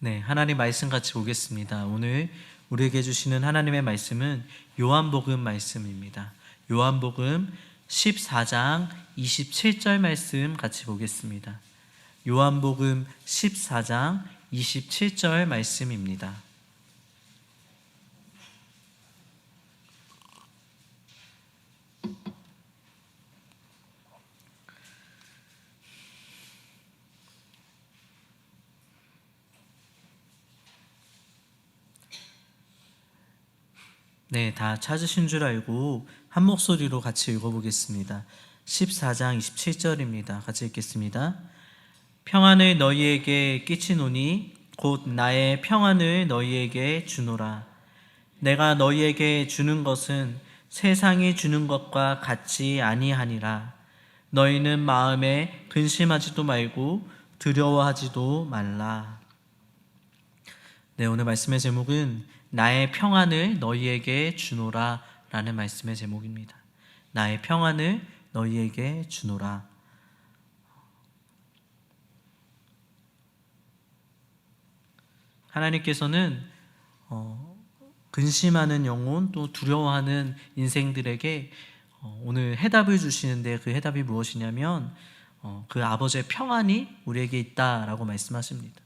네, 하나님 말씀 같이 보겠습니다. 오늘 우리에게 주시는 하나님의 말씀은 요한복음 말씀입니다. 요한복음 14장 27절 말씀 같이 보겠습니다. 요한복음 14장 27절 말씀입니다. 네, 다 찾으신 줄 알고 한 목소리로 같이 읽어보겠습니다. 14장 27절입니다. 같이 읽겠습니다. 평안을 너희에게 끼치노니 곧 나의 평안을 너희에게 주노라. 내가 너희에게 주는 것은 세상이 주는 것과 같이 아니하니라. 너희는 마음에 근심하지도 말고 두려워하지도 말라. 네, 오늘 말씀의 제목은 나의 평안을 너희에게 주노라 라는 말씀의 제목입니다. 나의 평안을 너희에게 주노라. 하나님께서는 어, 근심하는 영혼 또 두려워하는 인생들에게 어, 오늘 해답을 주시는데 그 해답이 무엇이냐면 어, 그 아버지의 평안이 우리에게 있다라고 말씀하십니다.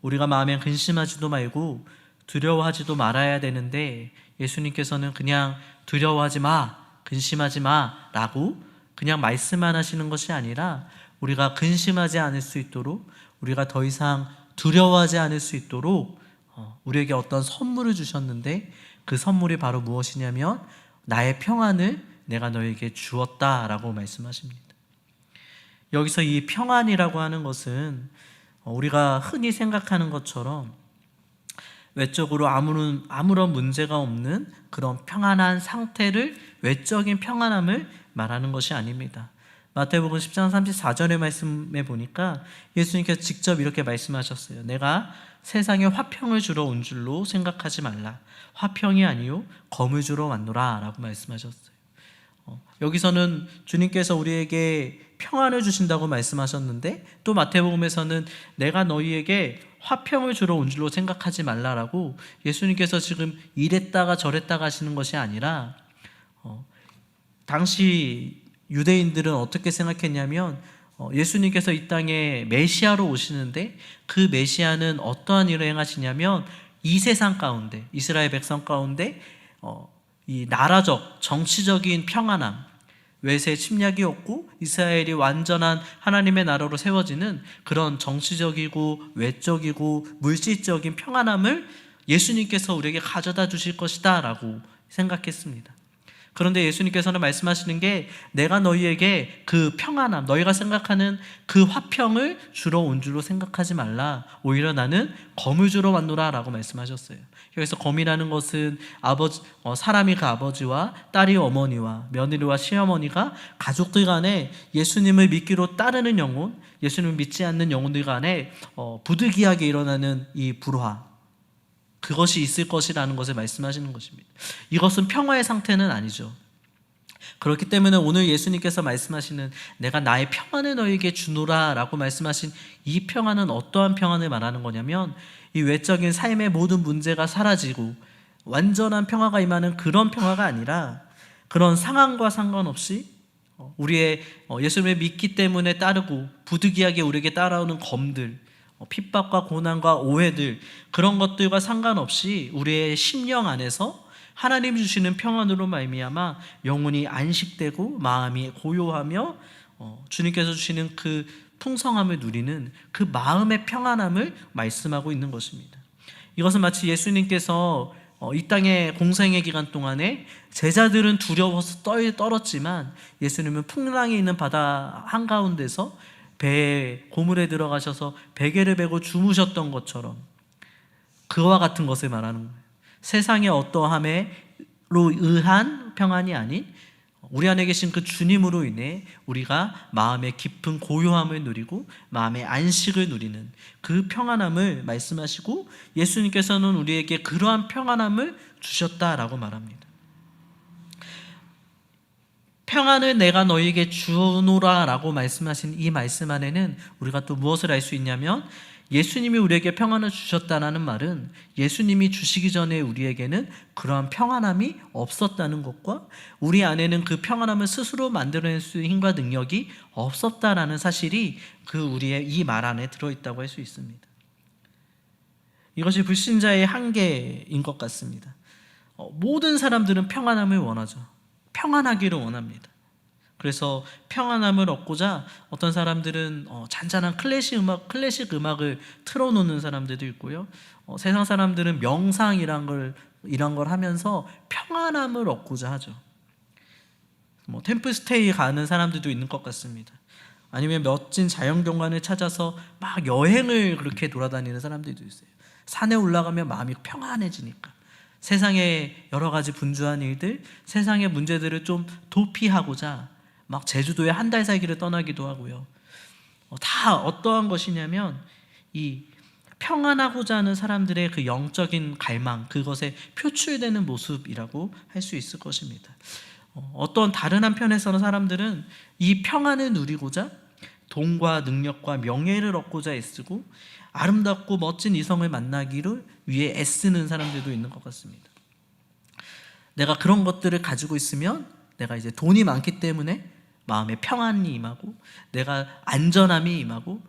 우리가 마음에 근심하지도 말고 두려워하지도 말아야 되는데 예수님께서는 그냥 두려워하지 마, 근심하지 마 라고 그냥 말씀만 하시는 것이 아니라 우리가 근심하지 않을 수 있도록 우리가 더 이상 두려워하지 않을 수 있도록 어, 우리에게 어떤 선물을 주셨는데 그 선물이 바로 무엇이냐면 나의 평안을 내가 너에게 주었다라고 말씀하십니다. 여기서 이 평안이라고 하는 것은 어, 우리가 흔히 생각하는 것처럼 외적으로 아무런, 아무런 문제가 없는 그런 평안한 상태를 외적인 평안함을 말하는 것이 아닙니다. 마태복음 10장 34절의 말씀에 보니까 예수님께서 직접 이렇게 말씀하셨어요. 내가 세상에 화평을 주러 온 줄로 생각하지 말라. 화평이 아니요 검을 주러 왔노라 라고 말씀하셨어요. 어, 여기서는 주님께서 우리에게 평안을 주신다고 말씀하셨는데 또 마태복음에서는 내가 너희에게 화평을 주러 온 줄로 생각하지 말라라고 예수님께서 지금 이랬다가 저랬다가 하시는 것이 아니라 어, 당시 유대인들은 어떻게 생각했냐면 어, 예수님께서 이 땅에 메시아로 오시는데 그 메시아는 어떠한 일을 행하시냐면 이 세상 가운데 이스라엘 백성 가운데 어, 이 나라적 정치적인 평안함 외세 침략이 없고 이스라엘이 완전한 하나님의 나라로 세워지는 그런 정치적이고 외적이고 물질적인 평안함을 예수님께서 우리에게 가져다 주실 것이다 라고 생각했습니다. 그런데 예수님께서는 말씀하시는 게 내가 너희에게 그 평안함, 너희가 생각하는 그 화평을 주러 온 줄로 생각하지 말라. 오히려 나는 검을 주러 왔노라 라고 말씀하셨어요. 여기서 검이라는 것은 아버지, 어, 사람이 그 아버지와 딸이 어머니와 며느리와 시어머니가 가족들 간에 예수님을 믿기로 따르는 영혼, 예수님을 믿지 않는 영혼들 간에 어, 부득이하게 일어나는 이 불화, 그것이 있을 것이라는 것을 말씀하시는 것입니다. 이것은 평화의 상태는 아니죠. 그렇기 때문에 오늘 예수님께서 말씀하시는 내가 나의 평안을 너에게 주노라 라고 말씀하신 이 평안은 어떠한 평안을 말하는 거냐면 이 외적인 삶의 모든 문제가 사라지고 완전한 평화가 임하는 그런 평화가 아니라 그런 상황과 상관없이 우리의 예수님을 믿기 때문에 따르고 부득이하게 우리에게 따라오는 검들 어, 핍박과 고난과 오해들 그런 것들과 상관없이 우리의 심령 안에서 하나님 주시는 평안으로 말미암아 영혼이 안식되고 마음이 고요하며 어, 주님께서 주시는 그 풍성함을 누리는 그 마음의 평안함을 말씀하고 있는 것입니다. 이것은 마치 예수님께서 어, 이 땅의 공생의 기간 동안에 제자들은 두려워서 떨었지만 예수님은 풍랑이 있는 바다 한가운데서 배에 고물에 들어가셔서 베개를 베고 주무셨던 것처럼 그와 같은 것을 말하는 거예요. 세상의 어떠함에로 의한 평안이 아닌 우리 안에 계신 그 주님으로 인해 우리가 마음의 깊은 고요함을 누리고 마음의 안식을 누리는 그 평안함을 말씀하시고 예수님께서는 우리에게 그러한 평안함을 주셨다라고 말합니다. 평안을 내가 너에게 주노라라고 말씀하신 이 말씀 안에는 우리가 또 무엇을 알 수 있냐면 예수님이 우리에게 평안을 주셨다라는 말은 예수님이 주시기 전에 우리에게는 그러한 평안함이 없었다는 것과 우리 안에는 그 평안함을 스스로 만들어낼 수 있는 힘과 능력이 없었다라는 사실이 그 우리의 이 말 안에 들어있다고 할 수 있습니다. 이것이 불신자의 한계인 것 같습니다. 어, 모든 사람들은 평안함을 원하죠. 평안하기를 원합니다. 그래서 평안함을 얻고자 어떤 사람들은 어, 잔잔한 클래식 음악, 클래식 음악을 틀어놓는 사람들도 있고요. 어, 세상 사람들은 명상이란 걸 이런 걸 하면서 평안함을 얻고자 하죠. 뭐 템플스테이 가는 사람들도 있는 것 같습니다. 아니면 멋진 자연 경관을 찾아서 막 여행을 그렇게 돌아다니는 사람들도 있어요. 산에 올라가면 마음이 평안해지니까. 세상의 여러 가지 분주한 일들, 세상의 문제들을 좀 도피하고자 막 제주도에 한 달 살기를 떠나기도 하고요. 어, 다 어떠한 것이냐면 이 평안하고자 하는 사람들의 그 영적인 갈망, 그것에 표출되는 모습이라고 할 수 있을 것입니다. 어, 어떤 다른 한편에서는 사람들은 이 평안을 누리고자 돈과 능력과 명예를 얻고자 애쓰고 아름답고 멋진 이성을 만나기를 위해 애쓰는 사람들도 있는 것 같습니다. 내가 그런 것들을 가지고 있으면 내가 이제 돈이 많기 때문에 마음에 평안이 임하고 내가 안전함이 임하고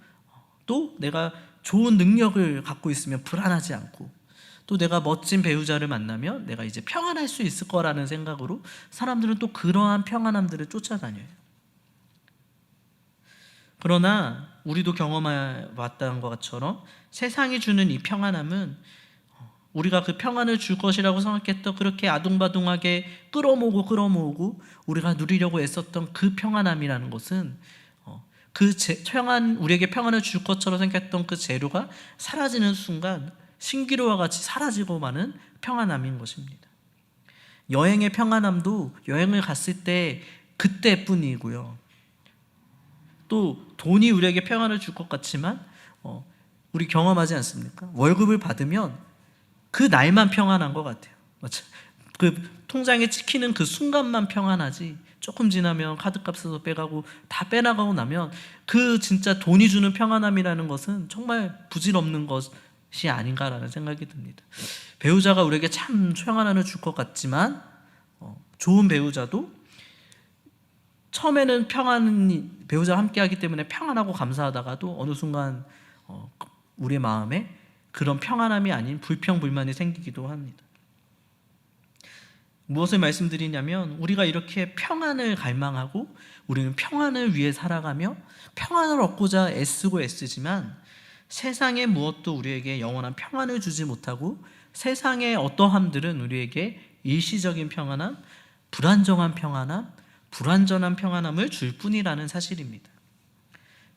또 내가 좋은 능력을 갖고 있으면 불안하지 않고 또 내가 멋진 배우자를 만나면 내가 이제 평안할 수 있을 거라는 생각으로 사람들은 또 그러한 평안함들을 쫓아다녀요. 그러나 우리도 경험해 왔다는 것처럼 세상이 주는 이 평안함은 우리가 그 평안을 줄 것이라고 생각했던 그렇게 아둥바둥하게 끌어모으고 끌어모으고 우리가 누리려고 애썼던 그 평안함이라는 것은 어, 그 제, 평안 우리에게 평안을 줄 것처럼 생각했던 그 재료가 사라지는 순간 신기루와 같이 사라지고 마는 평안함인 것입니다. 여행의 평안함도 여행을 갔을 때 그때뿐이고요. 또 돈이 우리에게 평안을 줄 것 같지만 어, 우리 경험하지 않습니까? 월급을 받으면 그 날만 평안한 것 같아요. 맞죠? 그 통장에 찍히는 그 순간만 평안하지. 조금 지나면 카드값에서 빼가고 다 빼나가고 나면 그 진짜 돈이 주는 평안함이라는 것은 정말 부질없는 것이 아닌가라는 생각이 듭니다. 배우자가 우리에게 참 평안함을 줄 것 같지만 어, 좋은 배우자도 처음에는 평안 배우자와 함께하기 때문에 평안하고 감사하다가도 어느 순간 어, 우리 마음에 그런 평안함이 아닌 불평 불만이 생기기도 합니다. 무엇을 말씀드리냐면 우리가 이렇게 평안을 갈망하고 우리는 평안을 위해 살아가며 평안을 얻고자 애쓰고 애쓰지만 세상의 무엇도 우리에게 영원한 평안을 주지 못하고 세상의 어떠함들은 우리에게 일시적인 평안함, 불안정한 평안함, 불완전한 평안함을 줄 뿐이라는 사실입니다.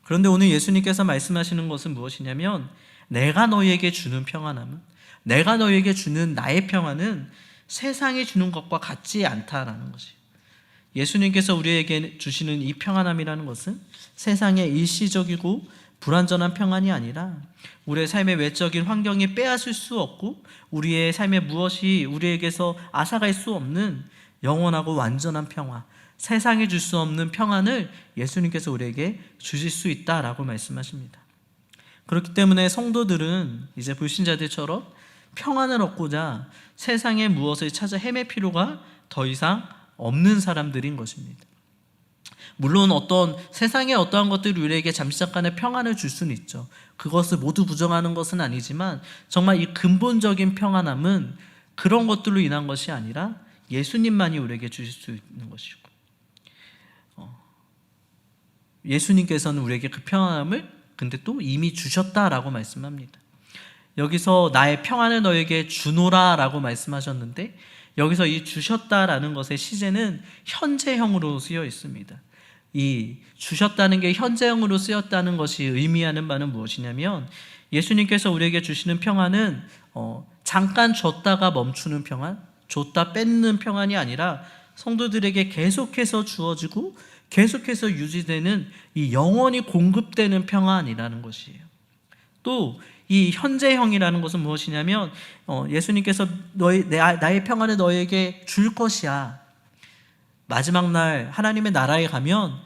그런데 오늘 예수님께서 말씀하시는 것은 무엇이냐면 내가 너희에게 주는 평안함은 내가 너희에게 주는 나의 평안은 세상이 주는 것과 같지 않다라는 것이에요. 예수님께서 우리에게 주시는 이 평안함이라는 것은 세상의 일시적이고 불완전한 평안이 아니라 우리의 삶의 외적인 환경이 빼앗을 수 없고 우리의 삶에 무엇이 우리에게서 앗아갈 수 없는 영원하고 완전한 평화, 세상에 줄수 없는 평안을 예수님께서 우리에게 주실 수 있다라고 말씀하십니다. 그렇기 때문에 성도들은 이제 불신자들처럼 평안을 얻고자 세상의 무엇을 찾아 헤맬 필요가 더 이상 없는 사람들인 것입니다. 물론 어떤 세상의 어떠한 것들이 우리에게 잠시 잠깐의 평안을 줄 수는 있죠. 그것을 모두 부정하는 것은 아니지만 정말 이 근본적인 평안함은 그런 것들로 인한 것이 아니라 예수님만이 우리에게 주실 수 있는 것이고 어, 예수님께서는 우리에게 그 평안함을 근데 또 이미 주셨다라고 말씀합니다. 여기서 나의 평안을 너에게 주노라라고 말씀하셨는데 여기서 이 주셨다라는 것의 시제는 현재형으로 쓰여 있습니다. 이 주셨다는 게 현재형으로 쓰였다는 것이 의미하는 바는 무엇이냐면 예수님께서 우리에게 주시는 평안은 어, 잠깐 줬다가 멈추는 평안, 줬다 뺏는 평안이 아니라 성도들에게 계속해서 주어지고 계속해서 유지되는 이 영원히 공급되는 평안이라는 것이에요. 또 이 현재형이라는 것은 무엇이냐면 어, 예수님께서 너희 나의 평안을 너에게 줄 것이야. 마지막 날 하나님의 나라에 가면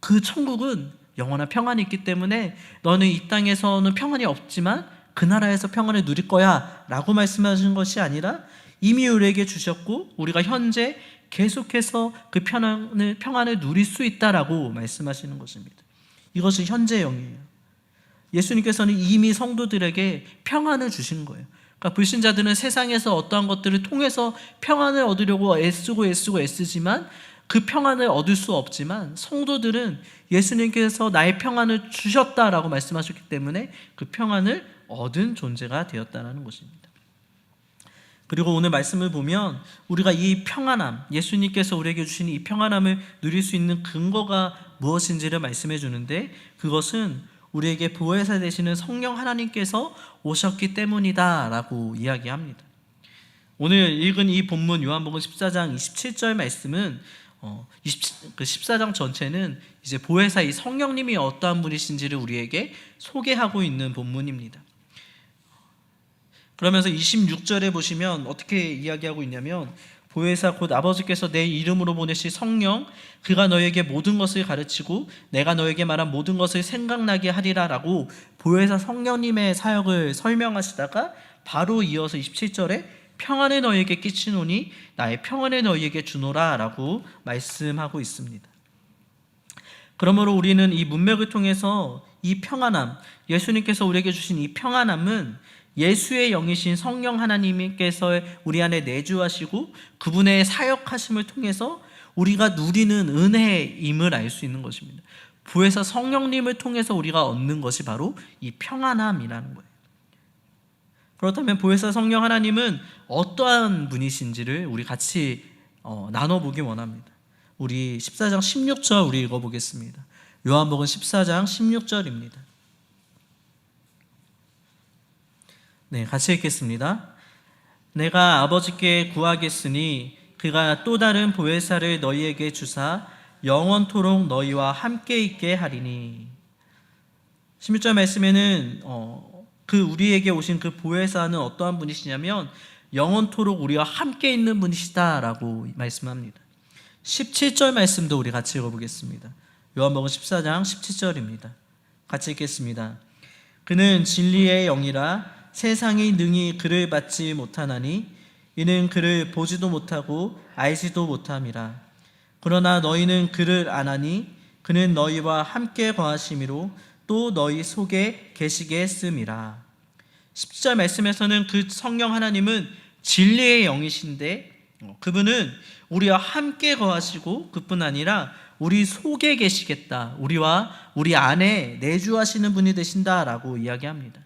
그 천국은 영원한 평안이 있기 때문에 너는 이 땅에서는 평안이 없지만 그 나라에서 평안을 누릴 거야 라고 말씀하신 것이 아니라 이미 우리에게 주셨고 우리가 현재 계속해서 그 평안을, 평안을 누릴 수 있다라고 말씀하시는 것입니다. 이것이 현재 영이에요. 예수님께서는 이미 성도들에게 평안을 주신 거예요. 그러니까 불신자들은 세상에서 어떠한 것들을 통해서 평안을 얻으려고 애쓰고 애쓰고 애쓰지만 그 평안을 얻을 수 없지만 성도들은 예수님께서 나의 평안을 주셨다라고 말씀하셨기 때문에 그 평안을 얻은 존재가 되었다라는 것입니다. 그리고 오늘 말씀을 보면 우리가 이 평안함, 예수님께서 우리에게 주신 이 평안함을 누릴 수 있는 근거가 무엇인지를 말씀해 주는데 그것은 우리에게 보혜사 되시는 성령 하나님께서 오셨기 때문이다라고 이야기합니다. 오늘 읽은 이 본문 요한복음 14장 27절 말씀은 어, 20, 그 14장 전체는 이제 보혜사 이 성령님이 어떠한 분이신지를 우리에게 소개하고 있는 본문입니다. 그러면서 26절에 보시면 어떻게 이야기하고 있냐면 보혜사 곧 아버지께서 내 이름으로 보내실 성령 그가 너에게 모든 것을 가르치고 내가 너에게 말한 모든 것을 생각나게 하리라라고 보혜사 성령님의 사역을 설명하시다가 바로 이어서 27절에 평안을 너에게 끼치노니 나의 평안을 너에게 주노라라고 말씀하고 있습니다. 그러므로 우리는 이 문맥을 통해서 이 평안함 예수님께서 우리에게 주신 이 평안함은 예수의 영이신 성령 하나님께서 우리 안에 내주하시고 그분의 사역하심을 통해서 우리가 누리는 은혜임을 알 수 있는 것입니다. 부에서 성령님을 통해서 우리가 얻는 것이 바로 이 평안함이라는 거예요. 그렇다면 보혜사 성령 하나님은 어떠한 분이신지를 우리 같이 어, 나눠보기 원합니다. 우리 14장 16절 우리 읽어보겠습니다. 요한복음 14장 16절입니다. 네, 같이 읽겠습니다. 내가 아버지께 구하겠으니 그가 또 다른 보혜사를 너희에게 주사 영원토록 너희와 함께 있게 하리니. 16절 말씀에는 어, 그 우리에게 오신 그 보혜사는 어떠한 분이시냐면 영원토록 우리와 함께 있는 분이시다라고 말씀합니다. 17절 말씀도 우리 같이 읽어보겠습니다. 요한복음 14장 17절입니다. 같이 읽겠습니다. 그는 진리의 영이라 세상이 능히 그를 받지 못하나니 이는 그를 보지도 못하고 알지도 못함이라 그러나 너희는 그를 아나니 그는 너희와 함께 거하심이로 또 너희 속에 계시게 했음이라 10절 말씀에서는 그 성령 하나님은 진리의 영이신데 어, 그분은 우리와 함께 거하시고 그뿐 아니라 우리 속에 계시겠다. 우리와 우리 안에 내주하시는 분이 되신다라고 이야기합니다.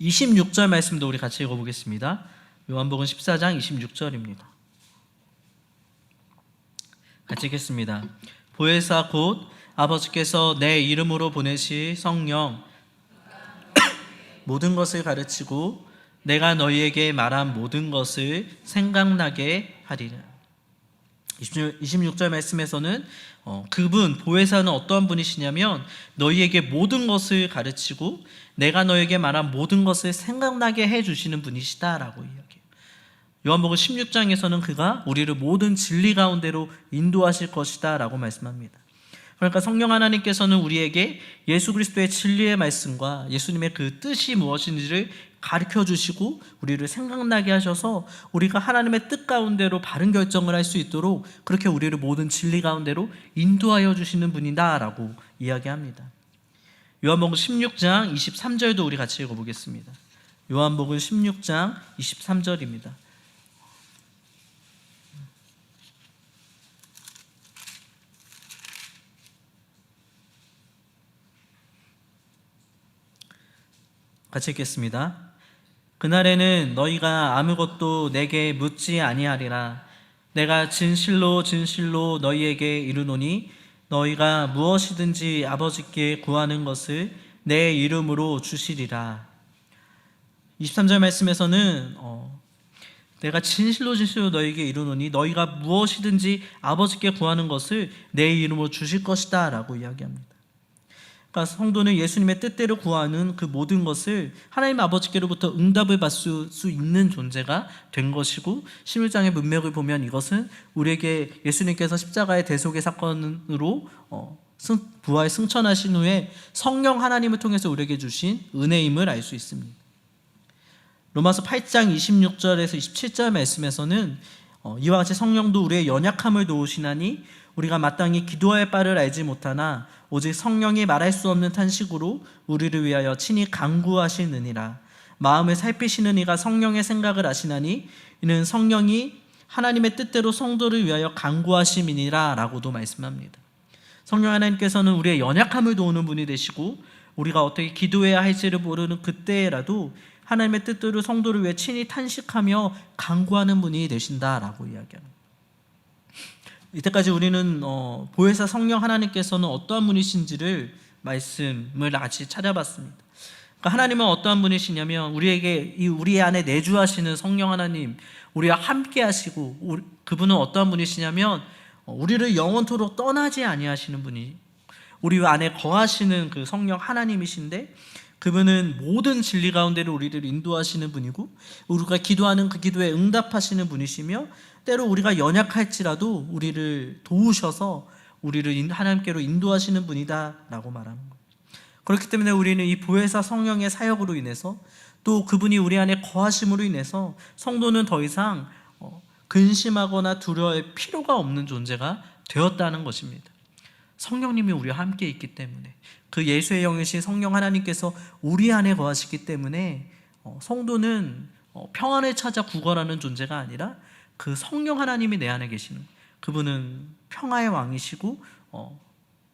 26절 말씀도 우리 같이 읽어보겠습니다. 요한복음 14장 26절입니다. 같이 읽겠습니다. 보혜사 곧 아버지께서 내 이름으로 보내시 성령 모든 것을 가르치고 내가 너희에게 말한 모든 것을 생각나게 하리라. 26절 말씀에서는 어, 그분 보혜사는 어떠한 분이시냐면 너희에게 모든 것을 가르치고 내가 너에게 말한 모든 것을 생각나게 해 주시는 분이시다라고 이야기해요. 요한복음 16장에서는 그가 우리를 모든 진리 가운데로 인도하실 것이다라고 말씀합니다. 그러니까 성령 하나님께서는 우리에게 예수 그리스도의 진리의 말씀과 예수님의 그 뜻이 무엇인지를 가르쳐 주시고 우리를 생각나게 하셔서 우리가 하나님의 뜻 가운데로 바른 결정을 할 수 있도록 그렇게 우리를 모든 진리 가운데로 인도하여 주시는 분이다라고 이야기합니다. 요한복음 16장 23절도 우리 같이 읽어 보겠습니다. 요한복음 16장 23절입니다. 같이 읽겠습니다. 그날에는 너희가 아무것도 내게 묻지 아니하리라. 내가 진실로 진실로 너희에게 이르노니 너희가 무엇이든지 아버지께 구하는 것을 내 이름으로 주시리라. 23절 말씀에서는 어, 내가 진실로 진실로 너희에게 이르노니 너희가 무엇이든지 아버지께 구하는 것을 내 이름으로 주실 것이다 라고 이야기합니다. 그러니까 성도는 예수님의 뜻대로 구하는 그 모든 것을 하나님 아버지께로부터 응답을 받을 수 있는 존재가 된 것이고 11장의 문맥을 보면 이것은 우리에게 예수님께서 십자가의 대속의 사건으로 어, 승, 부활 승천하신 후에 성령 하나님을 통해서 우리에게 주신 은혜임을 알 수 있습니다. 로마서 8장 26절에서 27절 말씀에서는 어, 이와 같이 성령도 우리의 연약함을 도우시나니 우리가 마땅히 기도할 바를 알지 못하나 오직 성령이 말할 수 없는 탄식으로 우리를 위하여 친히 간구하시느니라 마음을 살피시는 이가 성령의 생각을 아시나니 이는 성령이 하나님의 뜻대로 성도를 위하여 간구하심이니라 라고도 말씀합니다. 성령 하나님께서는 우리의 연약함을 도우는 분이 되시고 우리가 어떻게 기도해야 할지를 모르는 그때라도 하나님의 뜻대로 성도를 위해 친히 탄식하며 간구하는 분이 되신다라고 이야기합니다. 이때까지 우리는 어, 보혜사 성령 하나님께서는 어떠한 분이신지를 말씀을 아직 찾아봤습니다. 그러니까 하나님은 어떠한 분이시냐면 우리에게 이 우리 안에 내주하시는 성령 하나님, 우리와 함께 하시고 우리- 그분은 어떠한 분이시냐면 어, 우리를 영원토록 떠나지 아니하시는 분이 우리 안에 거하시는 그 성령 하나님이신데 그분은 모든 진리 가운데로 우리를 인도하시는 분이고 우리가 기도하는 그 기도에 응답하시는 분이시며 때로 우리가 연약할지라도 우리를 도우셔서 우리를 인- 하나님께로 인도하시는 분이다라고 말하는 거예요. 그렇기 때문에 우리는 이 보혜사 성령의 사역으로 인해서 또 그분이 우리 안에 거하심으로 인해서 성도는 더 이상 어, 근심하거나 두려워할 필요가 없는 존재가 되었다는 것입니다. 성령님이 우리와 함께 있기 때문에 그 예수의 영이신 성령 하나님께서 우리 안에 거하시기 때문에 어, 성도는 어, 평안을 찾아 구걸하는 존재가 아니라 그 성령 하나님이 내 안에 계시는 그분은 평화의 왕이시고 어,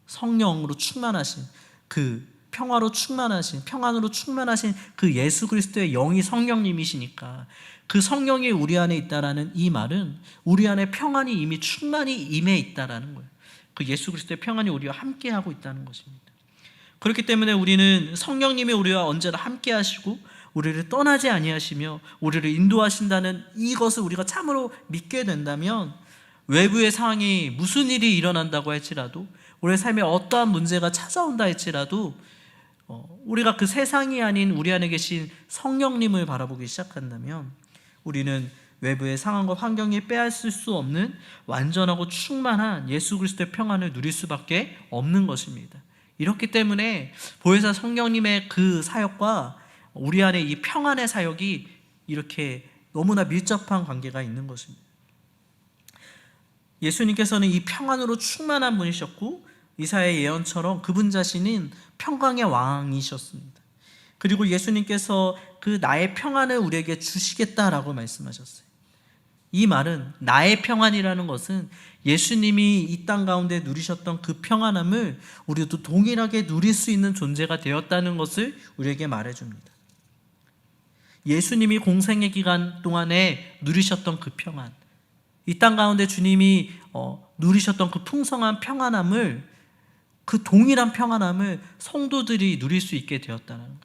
성령으로 충만하신 그 평화로 충만하신 평안으로 충만하신 그 예수 그리스도의 영이 성령님이시니까 그 성령이 우리 안에 있다라는 이 말은 우리 안에 평안이 이미 충만히 임해 있다라는 거예요. 그 예수 그리스도의 평안이 우리와 함께 하고 있다는 것입니다. 그렇기 때문에 우리는 성령님이 우리와 언제나 함께 하시고 우리를 떠나지 아니하시며 우리를 인도하신다는 이것을 우리가 참으로 믿게 된다면 외부의 상황이 무슨 일이 일어난다고 할지라도 우리의 삶에 어떠한 문제가 찾아온다 할지라도 어, 우리가 그 세상이 아닌 우리 안에 계신 성령님을 바라보기 시작한다면 우리는 외부의 상황과 환경이 빼앗을 수 없는 완전하고 충만한 예수 그리스도의 평안을 누릴 수밖에 없는 것입니다. 이렇기 때문에 보혜사 성령님의 그 사역과 우리 안에 이 평안의 사역이 이렇게 너무나 밀접한 관계가 있는 것입니다. 예수님께서는 이 평안으로 충만한 분이셨고 이사의 예언처럼 그분 자신은 평강의 왕이셨습니다. 그리고 예수님께서 그 나의 평안을 우리에게 주시겠다라고 말씀하셨어요. 이 말은 나의 평안이라는 것은 예수님이 이 땅 가운데 누리셨던 그 평안함을 우리도 동일하게 누릴 수 있는 존재가 되었다는 것을 우리에게 말해줍니다. 예수님이 공생의 기간 동안에 누리셨던 그 평안, 이 땅 가운데 주님이 어, 누리셨던 그 풍성한 평안함을 그 동일한 평안함을 성도들이 누릴 수 있게 되었다는 거예요.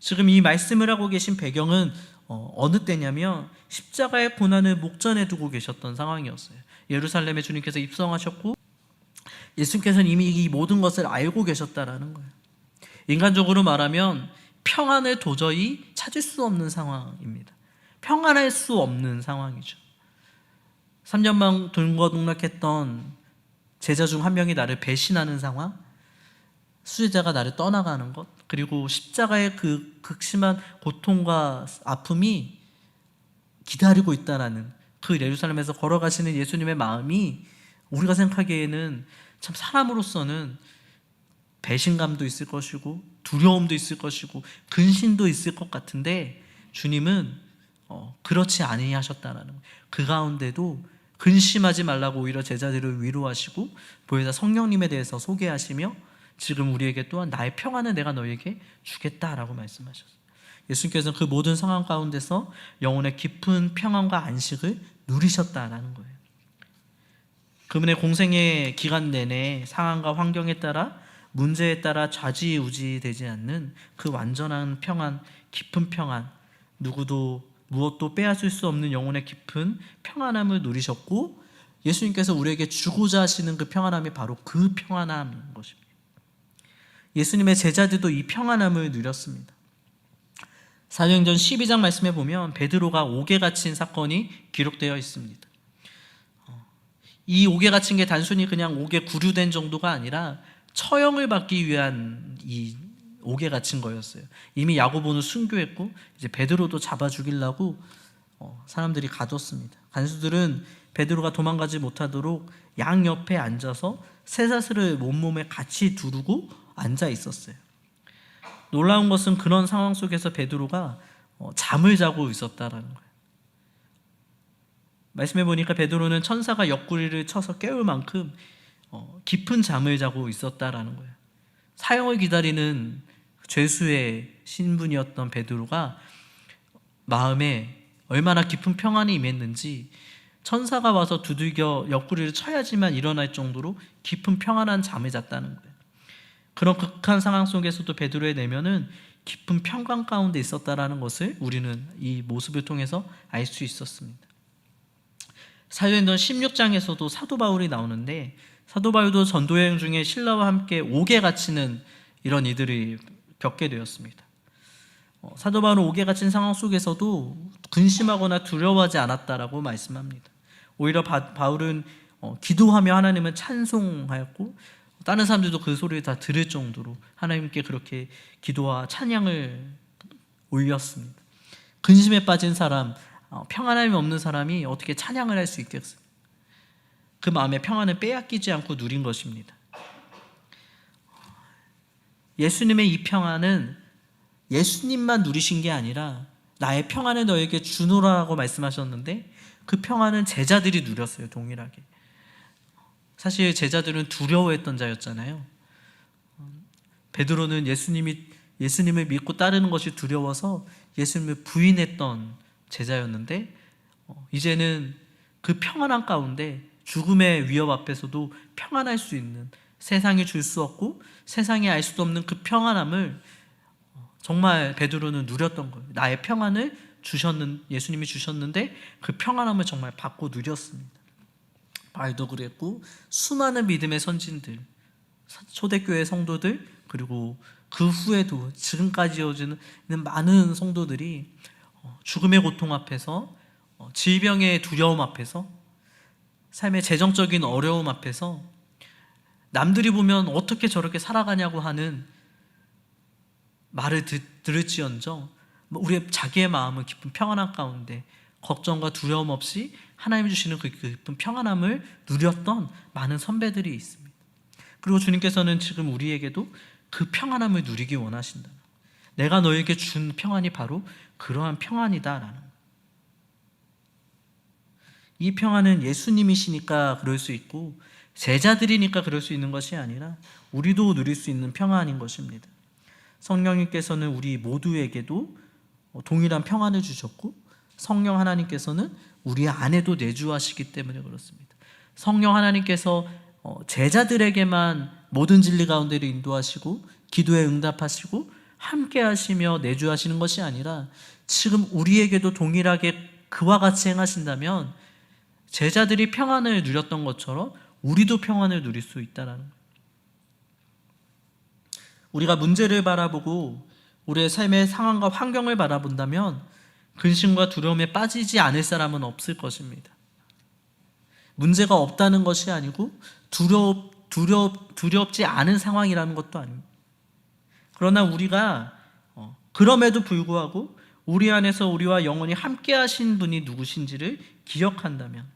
지금 이 말씀을 하고 계신 배경은 어, 어느 때냐면 십자가의 고난을 목전에 두고 계셨던 상황이었어요. 예루살렘에 주님께서 입성하셨고 예수님께서는 이미 이 모든 것을 알고 계셨다라는 거예요. 인간적으로 말하면 평안을 도저히 찾을 수 없는 상황입니다. 평안할 수 없는 상황이죠. 3년만 동거동락했던 제자 중 한 명이 나를 배신하는 상황, 수제자가 나를 떠나가는 것, 그리고 십자가의 그 극심한 고통과 아픔이 기다리고 있다라는 그 예루살렘에서 걸어가시는 예수님의 마음이 우리가 생각하기에는 참 사람으로서는 배신감도 있을 것이고 두려움도 있을 것이고 근심도 있을 것 같은데 주님은 어, 그렇지 아니하셨다라는. 그 가운데도 근심하지 말라고 오히려 제자들을 위로하시고 보혜사 성령님에 대해서 소개하시며 지금 우리에게 또한 나의 평안을 내가 너에게 주겠다라고 말씀하셨어요. 예수님께서는 그 모든 상황 가운데서 영혼의 깊은 평안과 안식을 누리셨다라는 거예요. 그분의 공생의 기간 내내 상황과 환경에 따라 문제에 따라 좌지우지 되지 않는 그 완전한 평안, 깊은 평안, 누구도 무엇도 빼앗을 수 없는 영혼의 깊은 평안함을 누리셨고 예수님께서 우리에게 주고자 하시는 그 평안함이 바로 그 평안함인 것입니다. 예수님의 제자들도 이 평안함을 누렸습니다. 사도행전 12장 말씀에 보면 베드로가 옥에 갇힌 사건이 기록되어 있습니다. 어, 이 옥에 갇힌 게 단순히 그냥 옥에 구류된 정도가 아니라 처형을 받기 위한 이 옥에 갇힌 거였어요. 이미 야고보는 순교했고 이제 베드로도 잡아 죽이려고 어, 사람들이 가뒀습니다. 간수들은 베드로가 도망가지 못하도록 양 옆에 앉아서 쇠사슬을 몸몸에 같이 두르고 앉아 있었어요. 놀라운 것은 그런 상황 속에서 베드로가 어, 잠을 자고 있었다라는 거예요. 말씀해 보니까 베드로는 천사가 옆구리를 쳐서 깨울 만큼 어, 깊은 잠을 자고 있었다라는 거예요. 사형을 기다리는 죄수의 신분이었던 베드로가 마음에 얼마나 깊은 평안이 임했는지 천사가 와서 두들겨 옆구리를 쳐야지만 일어날 정도로 깊은 평안한 잠을 잤다는 거예요. 그런 극한 상황 속에서도 베드로의 내면은 깊은 평강 가운데 있었다라는 것을 우리는 이 모습을 통해서 알 수 있었습니다. 사도행전 16장에서도 사도 바울이 나오는데 사도 바울도 전도 여행 중에 신라와 함께 옥에 갇히는 이런 이들이 겪게 되었습니다. 어, 사도 바울은 옥에 갇힌 상황 속에서도 근심하거나 두려워하지 않았다라고 말씀합니다. 오히려 바, 바울은 어, 기도하며 하나님을 찬송하였고 다른 사람들도 그 소리를 다 들을 정도로 하나님께 그렇게 기도와 찬양을 올렸습니다. 근심에 빠진 사람, 어, 평안함이 없는 사람이 어떻게 찬양을 할 수 있겠어요? 그 마음의 평안을 빼앗기지 않고 누린 것입니다. 예수님의 이 평안은 예수님만 누리신 게 아니라 나의 평안을 너에게 주노라고 말씀하셨는데 그 평안은 제자들이 누렸어요, 동일하게. 사실 제자들은 두려워했던 자였잖아요. 베드로는 예수님이 예수님을 믿고 따르는 것이 두려워서 예수님을 부인했던 제자였는데 어, 이제는 그 평안한 가운데 죽음의 위협 앞에서도 평안할 수 있는 세상이 줄 수 없고 세상이 알 수도 없는 그 평안함을 어, 정말 베드로는 누렸던 거예요. 나의 평안을 주셨는 예수님이 주셨는데 그 평안함을 정말 받고 누렸습니다. 바울도 그랬고 수많은 믿음의 선진들, 초대교회 성도들 그리고 그 후에도 지금까지 이어지는 많은 성도들이 어, 죽음의 고통 앞에서 어, 질병의 두려움 앞에서 삶의 재정적인 어려움 앞에서 남들이 보면 어떻게 저렇게 살아가냐고 하는 말을 듣, 들을지언정 뭐 우리의 자기의 마음은 깊은 평안함 가운데 걱정과 두려움 없이 하나님이 주시는 그 깊은 평안함을 누렸던 많은 선배들이 있습니다. 그리고 주님께서는 지금 우리에게도 그 평안함을 누리기 원하신다. 내가 너에게 준 평안이 바로 그러한 평안이다라는. 이 평안은 예수님이시니까 그럴 수 있고 제자들이니까 그럴 수 있는 것이 아니라 우리도 누릴 수 있는 평안인 것입니다. 성령님께서는 우리 모두에게도 동일한 평안을 주셨고 성령 하나님께서는 우리 안에도 내주하시기 때문에 그렇습니다. 성령 하나님께서 어, 제자들에게만 모든 진리 가운데를 인도하시고 기도에 응답하시고 함께 하시며 내주하시는 것이 아니라 지금 우리에게도 동일하게 그와 같이 행하신다면 제자들이 평안을 누렸던 것처럼 우리도 평안을 누릴 수 있다라는. 우리가 문제를 바라보고 우리의 삶의 상황과 환경을 바라본다면 근심과 두려움에 빠지지 않을 사람은 없을 것입니다. 문제가 없다는 것이 아니고 두렵, 두렵, 두렵지 않은 상황이라는 것도 아닙니다. 그러나 우리가 어, 그럼에도 불구하고 우리 안에서 우리와 영원히 함께 하신 분이 누구신지를 기억한다면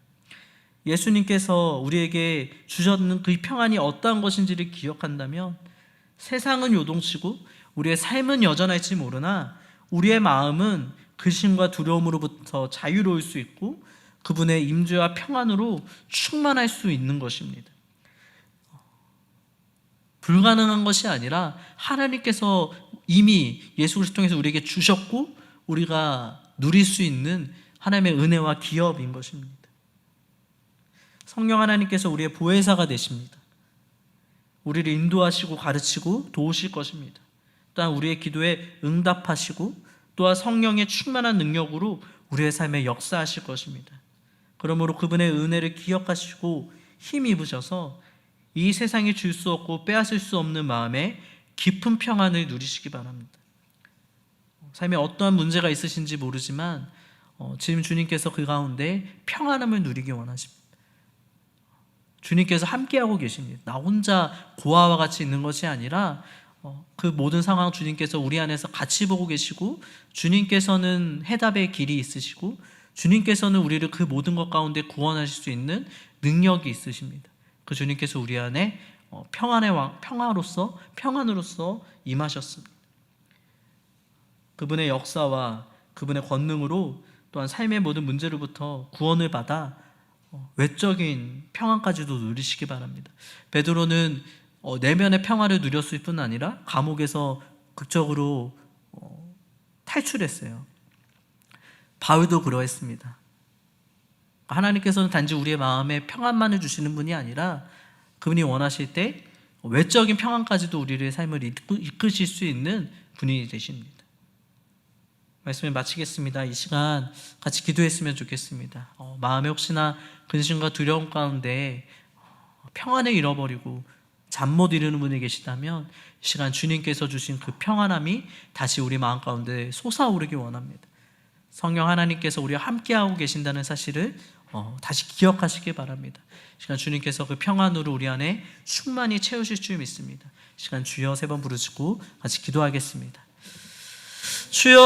예수님께서 우리에게 주셨는 그 평안이 어떠한 것인지를 기억한다면 세상은 요동치고 우리의 삶은 여전할지 모르나 우리의 마음은 근심과 두려움으로부터 자유로울 수 있고 그분의 임재와 평안으로 충만할 수 있는 것입니다. 불가능한 것이 아니라 하나님께서 이미 예수 그리스도 통해서 우리에게 주셨고 우리가 누릴 수 있는 하나님의 은혜와 기업인 것입니다. 성령 하나님께서 우리의 보혜사가 되십니다. 우리를 인도하시고 가르치고 도우실 것입니다. 또한 우리의 기도에 응답하시고 또한 성령의 충만한 능력으로 우리의 삶에 역사하실 것입니다. 그러므로 그분의 은혜를 기억하시고 힘 입으셔서 이 세상이 줄 수 없고 빼앗을 수 없는 마음에 깊은 평안을 누리시기 바랍니다. 삶에 어떠한 문제가 있으신지 모르지만 어, 지금 주님께서 그 가운데 평안함을 누리기 원하십니다. 주님께서 함께하고 계십니다. 나 혼자 고아와 같이 있는 것이 아니라 어, 그 모든 상황 주님께서 우리 안에서 같이 보고 계시고 주님께서는 해답의 길이 있으시고 주님께서는 우리를 그 모든 것 가운데 구원하실 수 있는 능력이 있으십니다. 그 주님께서 우리 안에 어, 평안의 왕, 평화로서 평안으로서 임하셨습니다. 그분의 역사와 그분의 권능으로 또한 삶의 모든 문제로부터 구원을 받아 어, 외적인 평안까지도 누리시기 바랍니다. 베드로는 어, 내면의 평화를 누렸을 뿐 아니라 감옥에서 극적으로 어, 탈출했어요. 바울도 그러했습니다. 하나님께서는 단지 우리의 마음에 평안만을 주시는 분이 아니라 그분이 원하실 때 외적인 평안까지도 우리의 삶을 이끄실 수 있는 분이 되십니다. 말씀을 마치겠습니다. 이 시간 같이 기도했으면 좋겠습니다. 어, 마음에 혹시나 근심과 두려움 가운데 어, 평안을 잃어버리고 잠 못 이루는 분이 계시다면 이 시간 주님께서 주신 그 평안함이 다시 우리 마음 가운데 솟아오르기 원합니다. 성령 하나님께서 우리와 함께하고 계신다는 사실을 어, 다시 기억하시기 바랍니다. 이 시간 주님께서 그 평안으로 우리 안에 충만히 채우실 줄 믿습니다. 이 시간 주여 세 번 부르시고 같이 기도하겠습니다. 주여